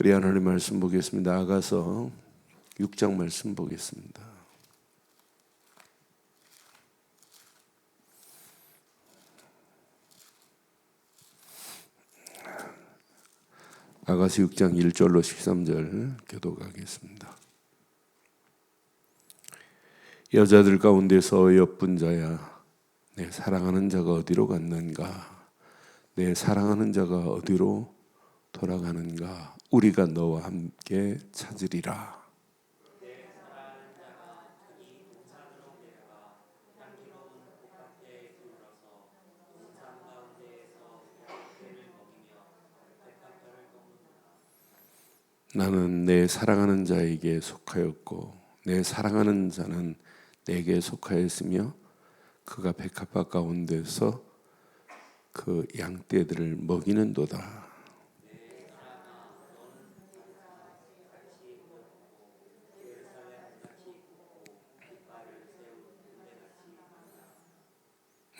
우리 하나님 말씀 보겠습니다. 아가서 6장 말씀 보겠습니다. 아가서 6장 1절로 13절 교도가겠습니다. 여자들 가운데서 예쁜 자야 내 사랑하는 자가 어디로 갔는가 내 사랑하는 자가 어디로 돌아가는가 우리가 너와 함께 찾으리라 나는 내 사랑하는 자에게 속하였고 내 사랑하는 자는 내게 속하였으며 그가 백합화 가운데서 그 양떼들을 먹이는도다.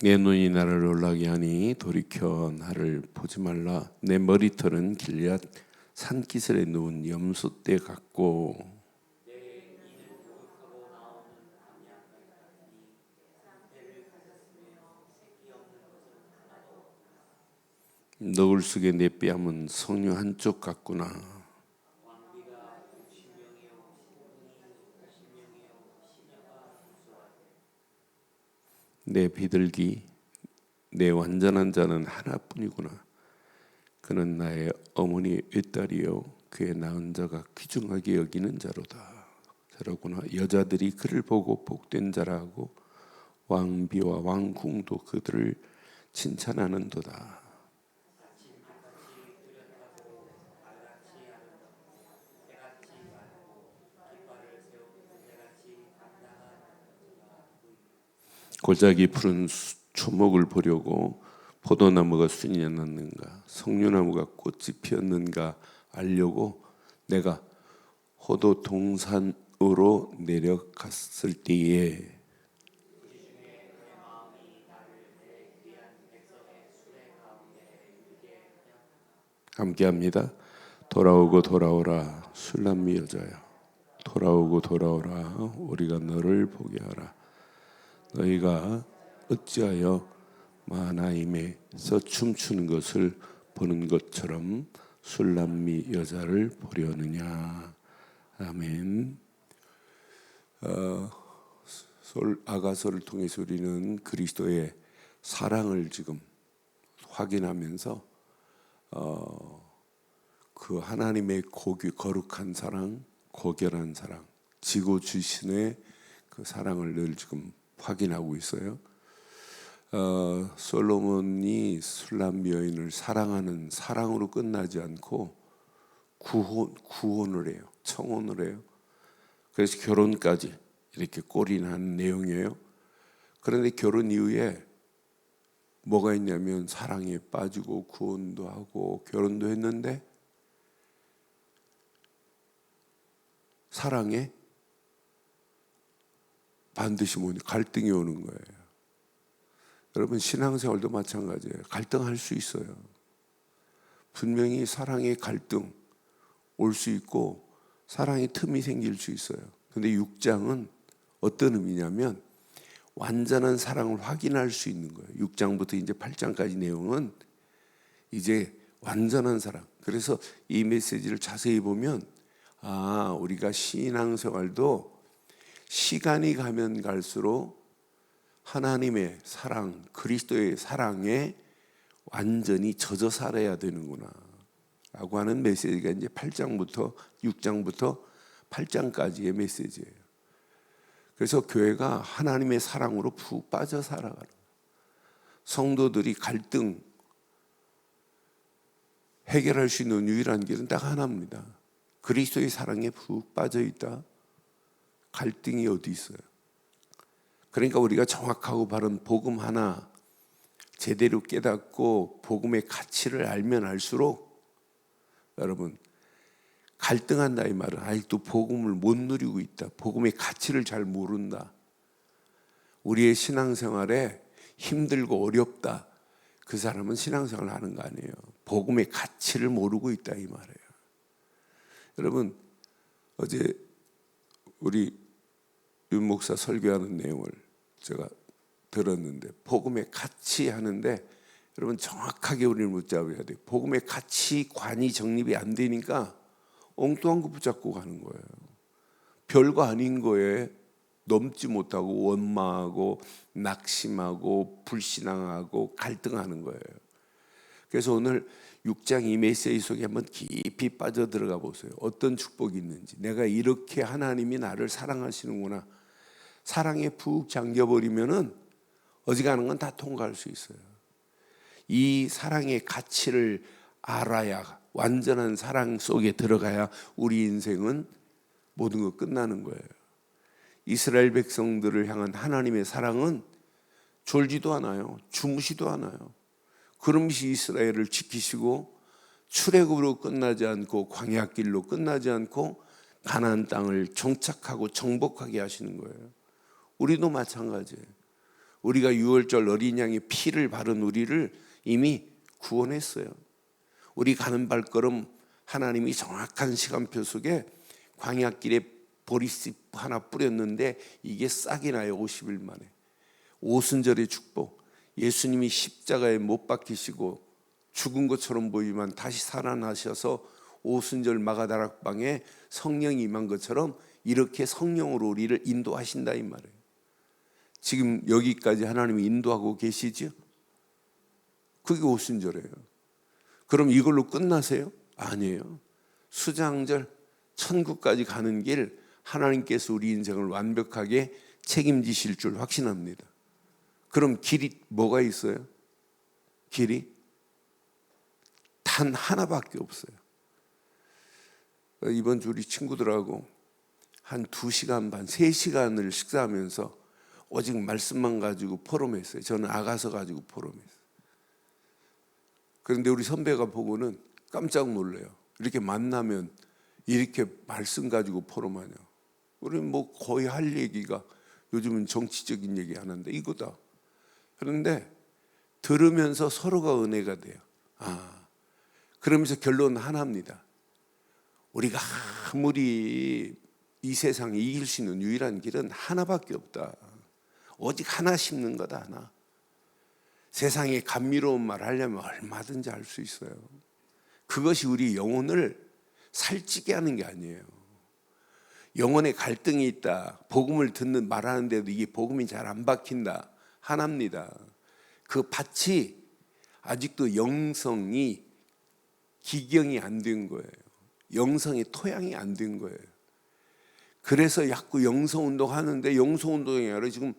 내 눈이 나를 놀라게 하니 돌이켜 나를 보지 말라. 내 머리털은 길앗 산기슬에 누운 염소떼 같고 너울 속에 내 뺨은 성류 한쪽 같구나. 내 비둘기, 내 완전한 자는 하나뿐이구나. 그는 나의 어머니 외딸이요 그의 낳은 자가 귀중하게 여기는 자로다. 저러구나 여자들이 그를 보고 복된 자라고 왕비와 왕궁도 그들을 칭찬하는도다. 골짜기 푸른 초목을 보려고 포도나무가 순이 났는가 석류나무가 꽃이 피었는가 알려고 내가 호도 동산으로 내려갔을 때에 함께합니다. 돌아오고 돌아오라 술람미 여자야 돌아오고 돌아오라 우리가 너를 보게 하라 너희가 어찌하여 마나임에서 춤추는 것을 보는 것처럼 술람미 여자를 보려느냐 아멘. 어, 솔 아가서를 통해서 우리는 그리스도의 사랑을 지금 확인하면서 어, 그 하나님의 고귀 거룩한 사랑, 고결한 사랑, 지고 주신의 그 사랑을 늘 지금 확인하고 있어요. 어, 솔로몬이 술람 여인을 사랑하는 사랑으로 끝나지 않고 구혼 구혼을 해요. 청혼을 해요. 그래서 결혼까지 이렇게 꼬리난 내용이에요. 그런데 결혼 이후에 뭐가 있냐면 사랑에 빠지고 구원도 하고 결혼도 했는데 사랑에 반드시 뭐니 갈등이 오는 거예요. 여러분 신앙생활도 마찬가지예요. 갈등할 수 있어요. 분명히 사랑의 갈등 올 수 있고 사랑의 틈이 생길 수 있어요. 근데 6장은 어떤 의미냐면 완전한 사랑을 확인할 수 있는 거예요. 6장부터 이제 8장까지 내용은 이제 완전한 사랑. 그래서 이 메시지를 자세히 보면 아, 우리가 신앙생활도 시간이 가면 갈수록 하나님의 사랑, 그리스도의 사랑에 완전히 젖어 살아야 되는구나. 라고 하는 메시지가 이제 8장부터 6장부터 8장까지의 메시지예요. 그래서 교회가 하나님의 사랑으로 푹 빠져 살아가는 성도들이 갈등 해결할 수 있는 유일한 길은 딱 하나입니다. 그리스도의 사랑에 푹 빠져 있다. 갈등이 어디 있어요? 그러니까 우리가 정확하고 바른 복음 하나 제대로 깨닫고 복음의 가치를 알면 알수록 여러분 갈등한다 이 말은 아직도 복음을 못 누리고 있다. 복음의 가치를 잘 모른다. 우리의 신앙생활에 힘들고 어렵다. 그 사람은 신앙생활 하는 거 아니에요. 복음의 가치를 모르고 있다 이 말이에요. 여러분 어제 우리 윤 목사 설교하는 내용을 제가 들었는데 복음의 가치 하는데 여러분 정확하게 우리는 붙잡아야 돼요. 복음의 가치관이 정립이 안 되니까 엉뚱한 거 붙잡고 가는 거예요. 별거 아닌 거에 넘지 못하고 원망하고 낙심하고 불신앙하고 갈등하는 거예요. 그래서 오늘 6장 이 메시지 속에 한번 깊이 빠져 들어가 보세요. 어떤 축복이 있는지. 내가 이렇게 하나님이 나를 사랑하시는구나. 사랑에 푹 잠겨 버리면은 어지간한 건 다 통과할 수 있어요. 이 사랑의 가치를 알아야 완전한 사랑 속에 들어가야 우리 인생은 모든 것 끝나는 거예요. 이스라엘 백성들을 향한 하나님의 사랑은 졸지도 않아요. 주무시도 않아요. 그러면서 이스라엘을 지키시고 출애굽으로 끝나지 않고 광야길로 끝나지 않고 가나안 땅을 정착하고 정복하게 하시는 거예요. 우리도 마찬가지예요. 우리가 유월절 어린 양의 피를 바른 우리를 이미 구원했어요. 우리 가는 발걸음 하나님이 정확한 시간표 속에 광야길에 보리씨 하나 뿌렸는데 이게 싹이 나요 50일 만에 오순절의 축복 예수님이 십자가에 못 박히시고 죽은 것처럼 보이지만 다시 살아나셔서 오순절 마가다락방에 성령이 임한 것처럼 이렇게 성령으로 우리를 인도하신다 이 말이에요 지금 여기까지 하나님이 인도하고 계시죠 그게 오순절이에요 그럼 이걸로 끝나세요? 아니에요 수장절 천국까지 가는 길 하나님께서 우리 인생을 완벽하게 책임지실 줄 확신합니다. 그럼 길이 뭐가 있어요? 길이 단 하나밖에 없어요. 이번 주 우리 친구들하고 한두 시간 반, 세 시간을 식사하면서 오직 말씀만 가지고 포럼했어요. 저는 아가서 가지고 포럼했어요. 그런데 우리 선배가 보고는 깜짝 놀래요. 이렇게 만나면 이렇게 말씀 가지고 포럼하냐. 우리는 뭐 거의 할 얘기가 요즘은 정치적인 얘기 하는데 이거다. 그런데 들으면서 서로가 은혜가 돼요. 아, 그러면서 결론 하나입니다. 우리가 아무리 이 세상에 이길 수 있는 유일한 길은 하나밖에 없다. 오직 하나 심는 거다, 하나. 세상에 감미로운 말 하려면 얼마든지 할 수 있어요. 그것이 우리 영혼을 살찌게 하는 게 아니에요. 영혼에 갈등이 있다. 복음을 듣는 말하는데도 이게 복음이 잘 안 박힌다. 하나입니다. 그 밭이 아직도 영성이 기경이 안 된 거예요. 영성의 토양이 안 된 거예요. 그래서 자꾸 영성 운동 하는데 영성 운동이 아니라 지금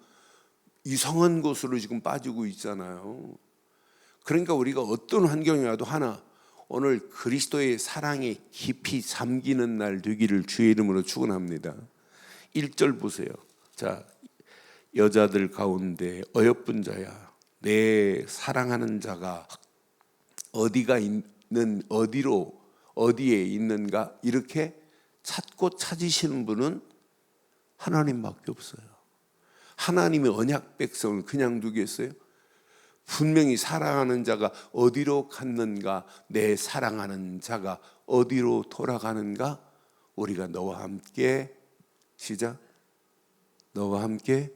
이상한 곳으로 지금 빠지고 있잖아요. 그러니까 우리가 어떤 환경이 와도 하나 오늘 그리스도의 사랑에 깊이 잠기는 날 되기를 주의 이름으로 축원합니다. 1절 보세요. 자, 여자들 가운데 어여쁜 자야 내 사랑하는 자가 어디가 있는 어디로 어디에 있는가 이렇게 찾고 찾으시는 분은 하나님밖에 없어요. 하나님의 언약 백성을 그냥 두겠어요? 분명히 사랑하는 자가 어디로 갔는가, 내 사랑하는 자가 어디로 돌아가는가, 우리가 너와 함께 시작. 너와 함께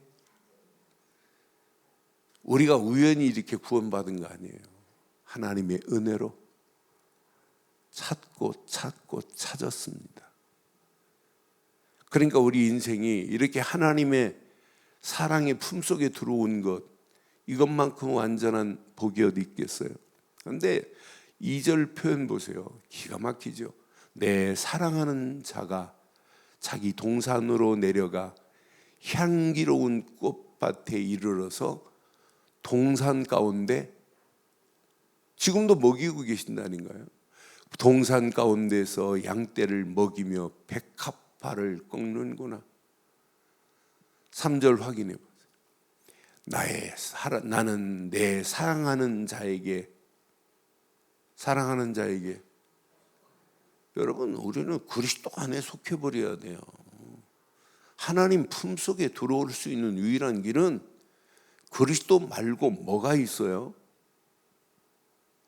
우리가 우연히 이렇게 구원받은 거 아니에요. 하나님의 은혜로 찾고 찾고 찾았습니다. 그러니까 우리 인생이 이렇게 하나님의 사랑의 품속에 들어온 것, 이것만큼 완전한 복이 어디 있겠어요? 그런데 2절 표현 보세요. 기가 막히죠. 내 사랑하는 자가 자기 동산으로 내려가 향기로운 꽃밭에 이르러서 동산 가운데 지금도 먹이고 계신다는가요? 동산 가운데서 양떼를 먹이며 백합화를 꺾는구나. 3절 확인해 보세요. 나의 사랑, 나는 내 사랑하는 자에게 사랑하는 자에게 여러분 우리는 그리스도 안에 속해 버려야 돼요. 하나님 품속에 들어올 수 있는 유일한 길은 그리스도 말고 뭐가 있어요?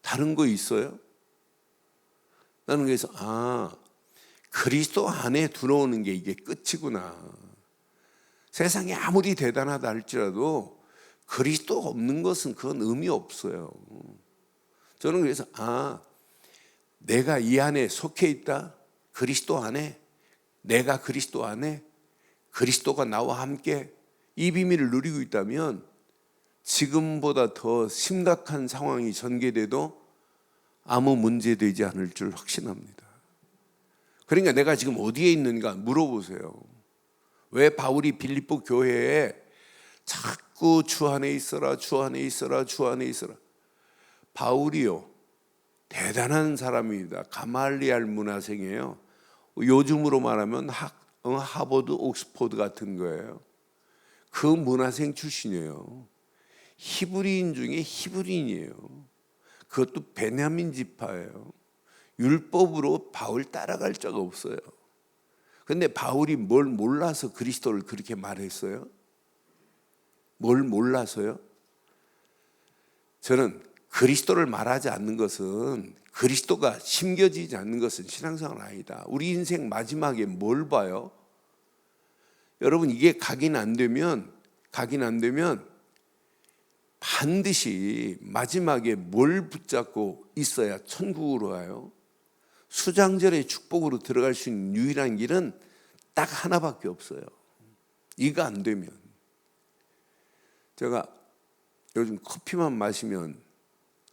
다른 거 있어요? 나는 그래서 아 그리스도 안에 들어오는 게 이게 끝이구나. 세상이 아무리 대단하다 할지라도 그리스도 없는 것은 그건 의미 없어요. 저는 그래서 아 내가 이 안에 속해 있다. 그리스도 안에 내가 그리스도 안에 그리스도가 나와 함께 이 비밀을 누리고 있다면 지금보다 더 심각한 상황이 전개돼도 아무 문제 되지 않을 줄 확신합니다. 그러니까 내가 지금 어디에 있는가 물어보세요. 왜 바울이 빌립보 교회에 자꾸 주 안에 있어라, 주 안에 있어라, 주 안에 있어라. 바울이요. 대단한 사람입니다. 가말리알 문화생이에요. 요즘으로 말하면 하, 어, 하버드, 옥스포드 같은 거예요. 그 문화생 출신이에요. 히브리인 중에 히브리인이에요. 그것도 베냐민 지파예요. 율법으로 바울 따라갈 자가 없어요. 근데 바울이 뭘 몰라서 그리스도를 그렇게 말했어요? 뭘 몰라서요? 저는 그리스도를 말하지 않는 것은 그리스도가 심겨지지 않는 것은 신앙생활 아니다. 우리 인생 마지막에 뭘 봐요? 여러분 이게 각인 안 되면 각인 안 되면 반드시 마지막에 뭘 붙잡고 있어야 천국으로 가요. 수장절의 축복으로 들어갈 수 있는 유일한 길은 딱 하나밖에 없어요. 이거 안 되면 제가 요즘 커피만 마시면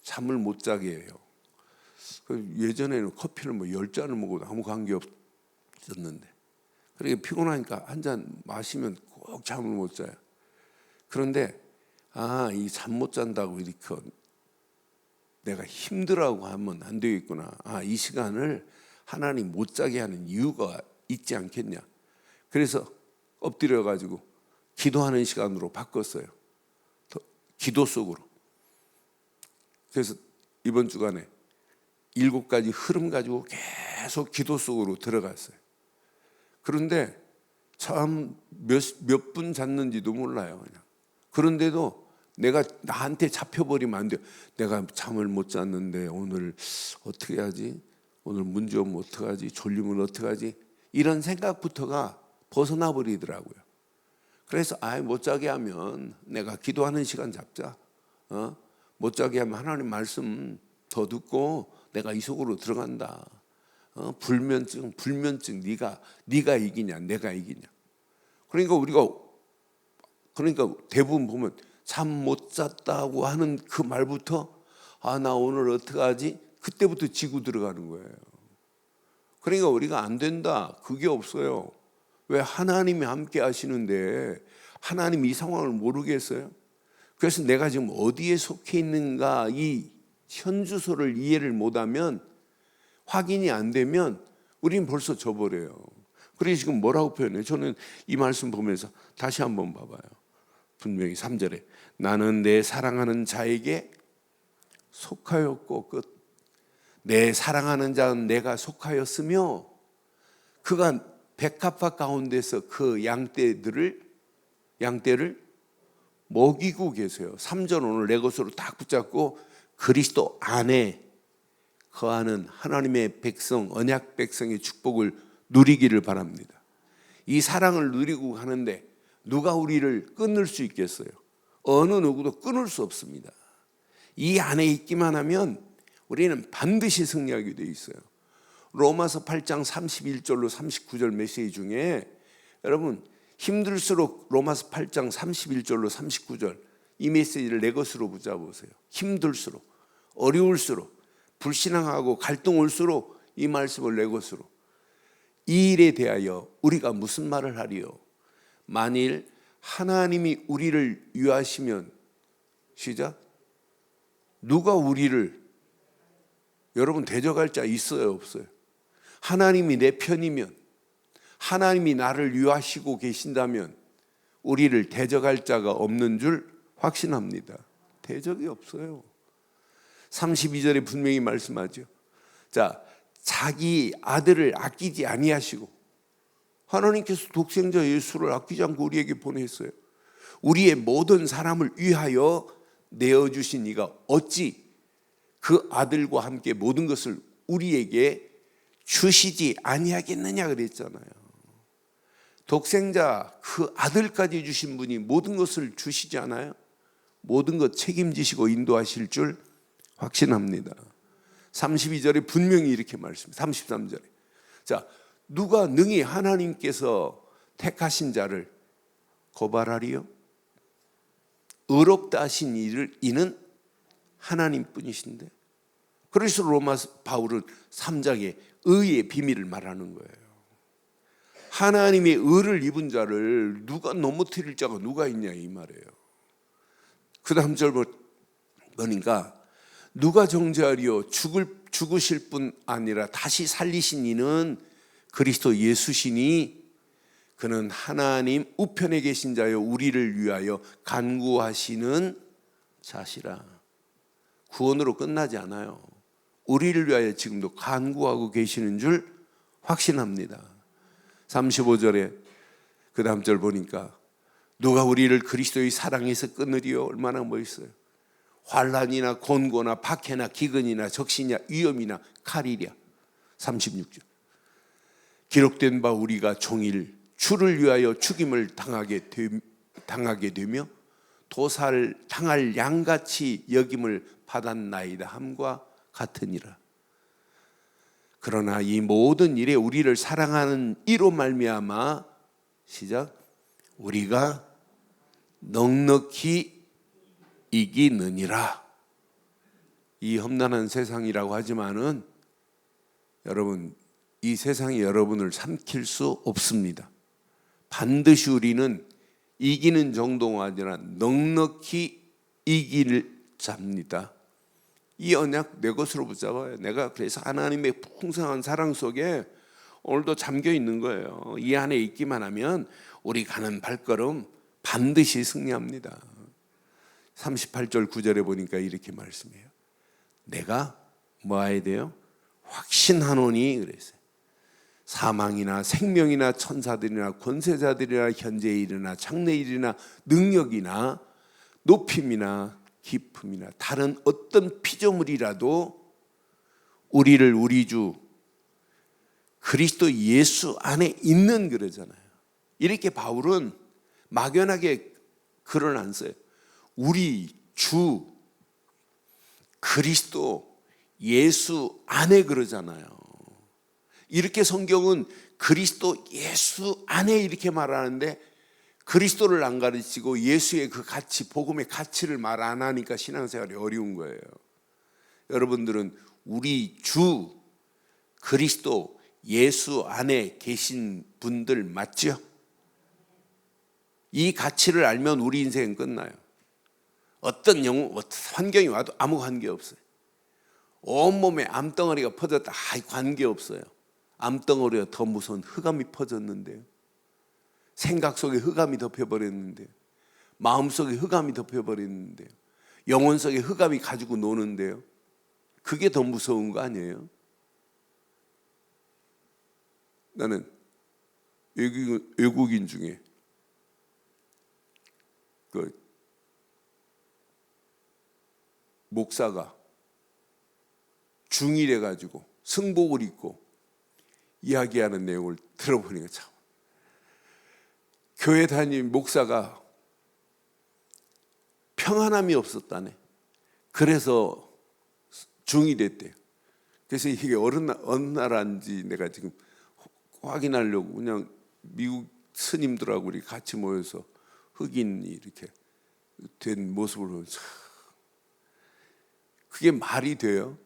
잠을 못 자게 해요. 그 예전에는 커피를 뭐열 잔을 먹어도 아무 관계 없었는데 그렇게 피곤하니까 한 잔 마시면 꼭 잠을 못 자요. 그런데 아, 이 잠 못 잔다고 이렇게 내가 힘들어하고 하면 안 되겠구나. 아, 이 시간을 하나님 못 자게 하는 이유가 있지 않겠냐. 그래서 엎드려 가지고 기도하는 시간으로 바꿨어요. 기도 속으로. 그래서 이번 주간에 일곱 가지 흐름 가지고 계속 기도 속으로 들어갔어요. 그런데 참몇몇분 잤는지도 몰라요. 그냥. 그런데도 내가 나한테 잡혀버리면 안 돼요. 내가 잠을 못 잤는데 오늘 어떻게 하지? 오늘 문제 오면 어떡하지? 졸리면 어떡하지? 이런 생각부터가 벗어나 버리더라고요. 그래서 아이 못 자게 하면 내가 기도하는 시간 잡자. 어? 못 자게 하면 하나님 말씀 더 듣고 내가 이 속으로 들어간다. 어? 불면증, 불면증 네가 네가 이기냐, 내가 이기냐. 그러니까 우리가 그러니까 대부분 보면 잠 못 잤다고 하는 그 말부터 아 나 오늘 어떡 하지? 그때부터 지고 들어가는 거예요. 그러니까 우리가 안 된다. 그게 없어요. 왜 하나님이 함께 하시는데 하나님 이 상황을 모르겠어요? 그래서 내가 지금 어디에 속해 있는가 이 현주소를 이해를 못하면 확인이 안 되면 우리는 벌써 져버려요. 그래서 지금 뭐라고 표현해요? 저는 이 말씀 보면서 다시 한번 봐봐요. 분명히 3절에 나는 내 사랑하는 자에게 속하였고 끝. 내 사랑하는 자는 내가 속하였으며 그가 백합화 가운데서 그 양떼들을 양떼를 먹이고 계세요. 3절 오늘 내 것으로 딱 붙잡고 그리스도 안에 거하는 하나님의 백성 언약 백성의 축복을 누리기를 바랍니다. 이 사랑을 누리고 가는데 누가 우리를 끊을 수 있겠어요? 어느 누구도 끊을 수 없습니다. 이 안에 있기만 하면 우리는 반드시 승리하게 돼 있어요. 로마서 8장 31절로 39절 메시지 중에 여러분 힘들수록 로마서 8장 31절로 39절 이 메시지를 내 것으로 붙잡으세요. 힘들수록 어려울수록 불신앙하고 갈등 올수록 이 말씀을 내 것으로 이 일에 대하여 우리가 무슨 말을 하리요? 만일 하나님이 우리를 위하시면 시작 누가 우리를 여러분 대적할 자 있어요 없어요? 하나님이 내 편이면 하나님이 나를 위하시고 계신다면 우리를 대적할 자가 없는 줄 확신합니다. 대적이 없어요. 32절에 분명히 말씀하죠. 자, 자기 아들을 아끼지 아니하시고 하나님께서 독생자 예수를 아끼지 않고 우리에게 보냈어요. 우리의 모든 사람을 위하여 내어 주신 이가 어찌 그 아들과 함께 모든 것을 우리에게 주시지 아니하겠느냐 그랬잖아요. 독생자 그 아들까지 주신 분이 모든 것을 주시지 않아요? 모든 것 책임지시고 인도하실 줄 확신합니다. 32절에 분명히 이렇게 말씀합니다. 33절에. 자, 누가 능히 하나님께서 택하신 자를 고발하리요? 의롭다 하신 이를 이는 하나님뿐이신데. 그래서 로마 바울은 3장에 의의 비밀을 말하는 거예요. 하나님의 의를 입은 자를 누가 넘어뜨릴 자가 누가 있냐 이 말이에요. 그 다음 절 보니까 누가 정죄하리요 죽을 죽으실 뿐 아니라 다시 살리신 이는 그리스도 예수시니 그는 하나님 우편에 계신 자요 우리를 위하여 간구하시는 자시라. 구원으로 끝나지 않아요. 우리를 위하여 지금도 간구하고 계시는 줄 확신합니다. 35절에 그 다음 절 보니까 누가 우리를 그리스도의 사랑에서 끊으리요 얼마나 멋있어요. 환란이나 곤고나 박해나 기근이나 적신이나 위험이나 칼이랴. 36절. 기록된 바 우리가 종일 주를 위하여 죽임을 당하게 되, 당하게 되며 도살 당할 양같이 여김을 받았나이다 함과 같으니라. 그러나 이 모든 일에 우리를 사랑하는 이로 말미암아 시작 우리가 넉넉히 이기느니라. 이 험난한 세상이라고 하지만은 여러분 이 세상이 여러분을 삼킬 수 없습니다. 반드시 우리는 이기는 정도가 아니라 넉넉히 이길 자입니다. 이 언약 내 것으로 붙잡아요. 내가 그래서 하나님의 풍성한 사랑 속에 오늘도 잠겨 있는 거예요. 이 안에 있기만 하면 우리 가는 발걸음 반드시 승리합니다. 38절 9절에 보니까 이렇게 말씀해요. 내가 뭐 해야 돼요? 확신하노니 그랬어요. 사망이나 생명이나 천사들이나 권세자들이나 현재 일이나 장래 일이나 능력이나 높임이나 기품이나 다른 어떤 피조물이라도 우리를 우리 주 그리스도 예수 안에 있는 그러잖아요. 이렇게 바울은 막연하게 글을 안 써요. 우리 주 그리스도 예수 안에 그러잖아요. 이렇게 성경은 그리스도 예수 안에 이렇게 말하는데 그리스도를 안 가르치고 예수의 그 가치, 복음의 가치를 말 안 하니까 신앙생활이 어려운 거예요. 여러분들은 우리 주 그리스도 예수 안에 계신 분들 맞죠? 이 가치를 알면 우리 인생은 끝나요. 어떤 영, 환경이 와도 아무 관계 없어요. 온몸에 암덩어리가 퍼졌다. 아, 관계 없어요. 암덩어리가 더 무서운 흑암이 퍼졌는데요. 생각 속에 흑암이 덮여버렸는데요. 마음 속에 흑암이 덮여버렸는데요. 영혼 속에 흑암이 가지고 노는데요. 그게 더 무서운 거 아니에요? 나는 외국인, 외국인 중에 그 목사가 중일해 가지고 승복을 입고 이야기하는 내용을 들어보니까 참 교회 다닌 목사가 평안함이 없었다네. 그래서 중이 됐대요. 그래서 이게 어느, 어느 나라인지 내가 지금 확인하려고 그냥 미국 스님들하고 우리 같이 모여서 흑인이 이렇게 된 모습을 보면서 그게 말이 돼요?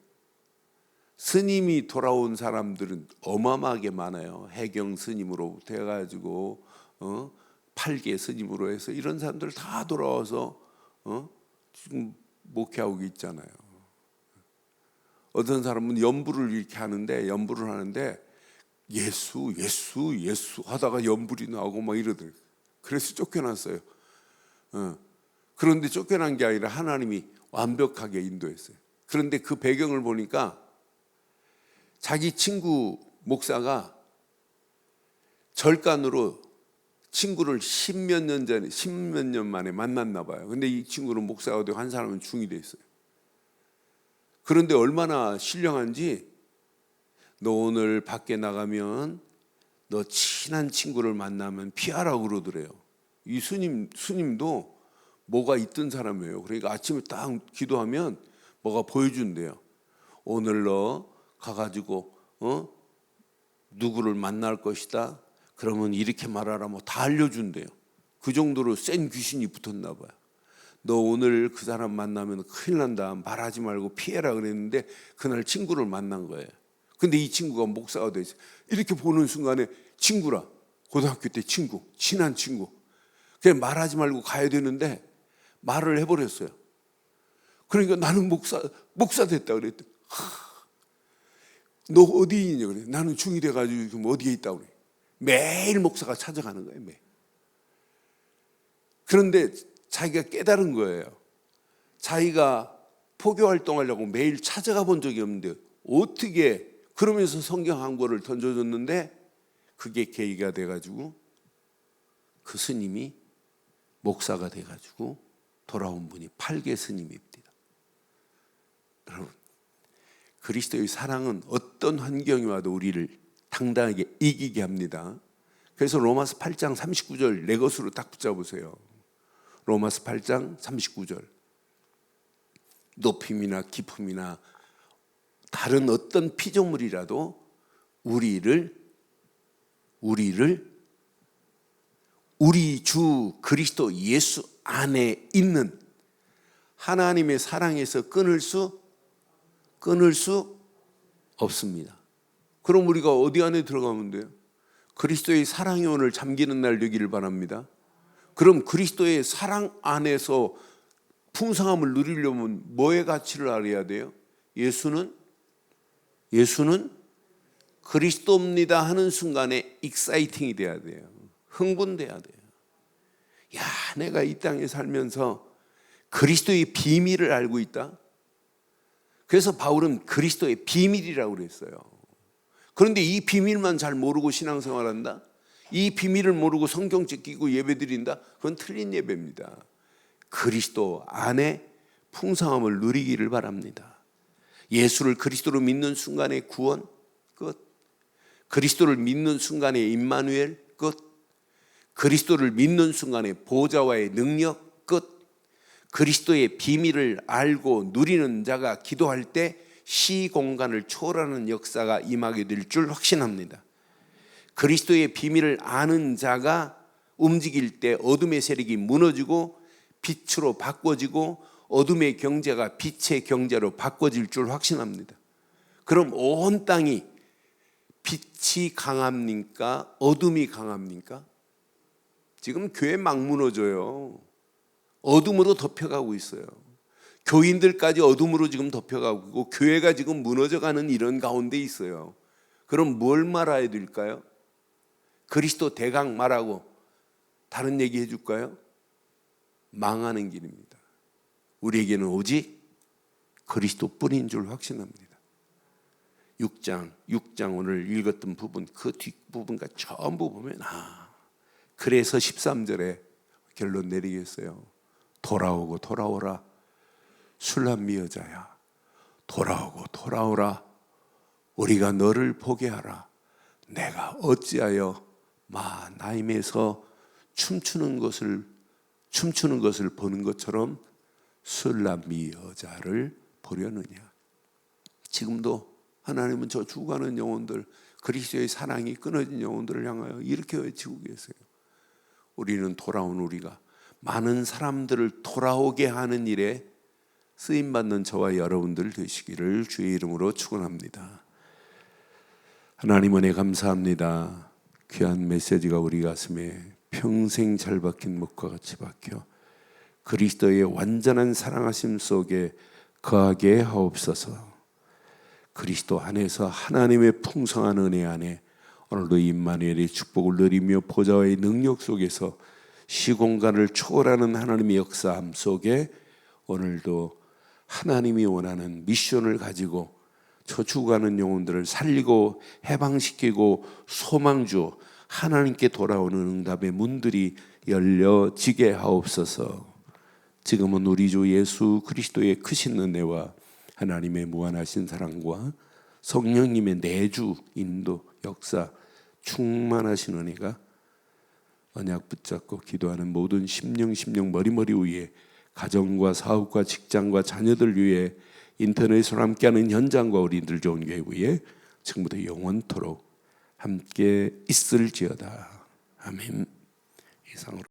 스님이 돌아온 사람들은 어마어마하게 많아요. 해경 스님으로부터 해가지고 어? 팔계 스님으로 해서 이런 사람들 다 돌아와서 어? 지금 목회하고 있잖아요. 어떤 사람은 연부를 이렇게 하는데 연부를 하는데 예수 예수 예수 하다가 연불이 나오고 막 이러더라고요. 그래서 쫓겨났어요. 어. 그런데 쫓겨난 게 아니라 하나님이 완벽하게 인도했어요. 그런데 그 배경을 보니까 자기 친구 목사가 절간으로 친구를 십몇 년 전에 십몇 년 만에 만났나 봐요. 근데 이 친구는 목사가 되고 한 사람은 중이 돼 있어요. 그런데 얼마나 신령한지 너 오늘 밖에 나가면 너 친한 친구를 만나면 피하라고 그러더래요. 이 스님 스님도 뭐가 있던 사람이에요. 그러니까 아침에 딱 기도하면 뭐가 보여준대요. 오늘 너 가가지고 어 누구를 만날 것이다. 그러면 이렇게 말하라 뭐 다 알려준대요. 그 정도로 센 귀신이 붙었나 봐요. 너 오늘 그 사람 만나면 큰일 난다. 말하지 말고 피해라 그랬는데 그날 친구를 만난 거예요. 근데 이 친구가 목사가 되지. 이렇게 보는 순간에 친구라. 고등학교 때 친구, 친한 친구. 그냥 말하지 말고 가야 되는데 말을 해버렸어요. 그러니까 나는 목사, 목사 됐다 그랬더니 너 어디 있냐 그래. 나는 중이 돼가지고 지금 어디에 있다 그래. 매일 목사가 찾아가는 거예요. 매일. 그런데 자기가 깨달은 거예요. 자기가 포교 활동하려고 매일 찾아가 본 적이 없는데 어떻게 그러면서 성경 한 권을 던져줬는데 그게 계기가 돼가지고 그 스님이 목사가 돼가지고 돌아온 분이 팔계 스님입니다. 여러분 그리스도의 사랑은 어떤 환경이 와도 우리를 당당하게 이기게 합니다. 그래서 로마서 8장 39절 내 것으로 딱 붙잡으세요. 로마서 8장 39절. 높임이나 깊음이나 다른 어떤 피조물이라도 우리를 우리를 우리 주 그리스도 예수 안에 있는 하나님의 사랑에서 끊을 수 끊을 수 없습니다. 그럼 우리가 어디 안에 들어가면 돼요? 그리스도의 사랑이 오늘 잠기는 날 되기를 바랍니다. 그럼 그리스도의 사랑 안에서 풍성함을 누리려면 뭐의 가치를 알아야 돼요? 예수는 예수는 그리스도입니다 하는 순간에 익사이팅이 돼야 돼요. 흥분돼야 돼요. 야, 내가 이 땅에 살면서 그리스도의 비밀을 알고 있다. 그래서 바울은 그리스도의 비밀이라고 그랬어요. 그런데 이 비밀만 잘 모르고 신앙생활한다? 이 비밀을 모르고 성경책 끼고 예배 드린다? 그건 틀린 예배입니다. 그리스도 안에 풍성함을 누리기를 바랍니다. 예수를 그리스도로 믿는 순간의 구원 끝. 그리스도를 믿는 순간의 임마누엘 끝. 그리스도를 믿는 순간의 보좌와의 능력 끝. 그리스도의 비밀을 알고 누리는 자가 기도할 때 시공간을 초월하는 역사가 임하게 될 줄 확신합니다. 그리스도의 비밀을 아는 자가 움직일 때 어둠의 세력이 무너지고 빛으로 바꿔지고 어둠의 경제가 빛의 경제로 바꿔질 줄 확신합니다. 그럼 온 땅이 빛이 강합니까? 어둠이 강합니까? 지금 교회 막 무너져요. 어둠으로 덮여가고 있어요. 교인들까지 어둠으로 지금 덮여가고 있고 교회가 지금 무너져가는 이런 가운데 있어요. 그럼 뭘 말해야 될까요? 그리스도 대강 말하고 다른 얘기 해줄까요? 망하는 길입니다. 우리에게는 오직 그리스도뿐인 줄 확신합니다. 6장, 6장 오늘 읽었던 부분 그 뒷부분과 전부 보면 아 그래서 13절에 결론 내리겠어요. 돌아오고 돌아오라. 술람미 여자야 돌아오고 돌아오라. 우리가 너를 보게 하라. 내가 어찌하여 마나임에서 춤추는 것을 춤추는 것을 보는 것처럼 술람미 여자를 보려느냐? 지금도 하나님은 저 죽어가는 영혼들 그리스도의 사랑이 끊어진 영혼들을 향하여 이렇게 외치고 계세요. 우리는 돌아온 우리가 많은 사람들을 돌아오게 하는 일에 쓰임 받는 저와 여러분들 되시기를 주의 이름으로 축원합니다. 하나님 은혜 감사합니다. 귀한 메시지가 우리 가슴에 평생 잘 박힌 목과 같이 박혀 그리스도의 완전한 사랑하심 속에 거하게 하옵소서. 그리스도 안에서 하나님의 풍성한 은혜 안에 오늘도 임마누엘의 축복을 누리며 보좌의 능력 속에서 시공간을 초월하는 하나님의 역사함 속에 오늘도 하나님이 원하는 미션을 가지고 저 죽어가는 영혼들을 살리고 해방시키고 소망주 하나님께 돌아오는 응답의 문들이 열려지게 하옵소서. 지금은 우리 주 예수 그리스도의 크신 은혜와 하나님의 무한하신 사랑과 성령님의 내주 인도 역사 충만하신 은혜가 언약 붙잡고 기도하는 모든 심령 심령 머리머리 위에 가정과 사업과 직장과 자녀들 위해 인터넷으로 함께하는 현장과 우리들 좋은 교회 위에 지금부터 영원토록 함께 있을지어다. 아멘. 이상으로